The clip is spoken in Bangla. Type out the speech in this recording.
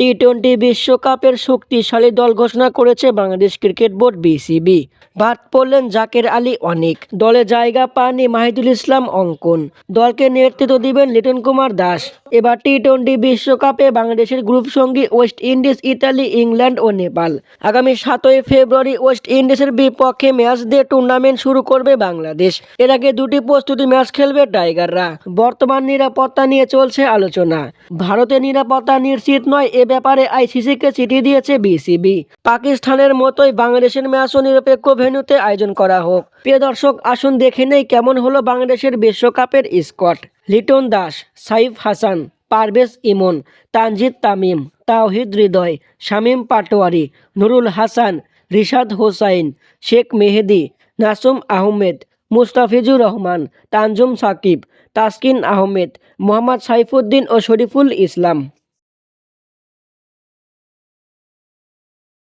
টি টোয়েন্টি বিশ্বকাপের শক্তিশালী দল ঘোষণা করেছে বাংলাদেশ ক্রিকেট বোর্ড বিসিবি। বাদ পড়লেন জাকের আলী অনেক। দলে জায়গা পাননি মাহিদুল ইসলাম অঙ্কন। দলকে নেতৃত্ব দিবেন লিটন কুমার দাস। এবার টি টোয়েন্টি বিশ্বকাপে বাংলাদেশের গ্রুপ সঙ্গী ওয়েস্ট ইন্ডিজ, ইতালি, ইংল্যান্ড ও নেপাল। আগামী সাতই ফেব্রুয়ারি ওয়েস্ট ইন্ডিজের বিপক্ষে ম্যাচ দিয়ে টুর্নামেন্ট শুরু করবে বাংলাদেশ। এর আগে দুটি প্রস্তুতি ম্যাচ খেলবে টাইগাররা। বর্তমান নিরাপত্তা নিয়ে চলছে আলোচনা। ভারতের নিরাপত্তা নিশ্চিত নয় এ ব্যাপারে আইসিসিকে চিঠি দিয়েছে বিসিবি। পাকিস্তানের মতোই বাংলাদেশের ম্যাচও নিরপেক্ষ ভেন্যুতে আয়োজন করা হোক। প্রিয় দর্শক, আসুন দেখে নেই কেমন হলো বাংলাদেশের বিশ্বকাপের স্কট লিটন দাস, সাইফ হাসান, পারভেজ ইমন, তানজিদ তামিম, তাওহিদ হৃদয়, শামীম পাটোয়ারি, নুরুল হাসান, রিশাদ হোসাইন, শেখ মেহেদি, নাসুম আহমেদ, মুস্তাফিজুর রহমান, তানজুম সাকিব, তাসকিন আহমেদ, মোহাম্মদ সাইফুদ্দিন ও শরীফুল ইসলাম।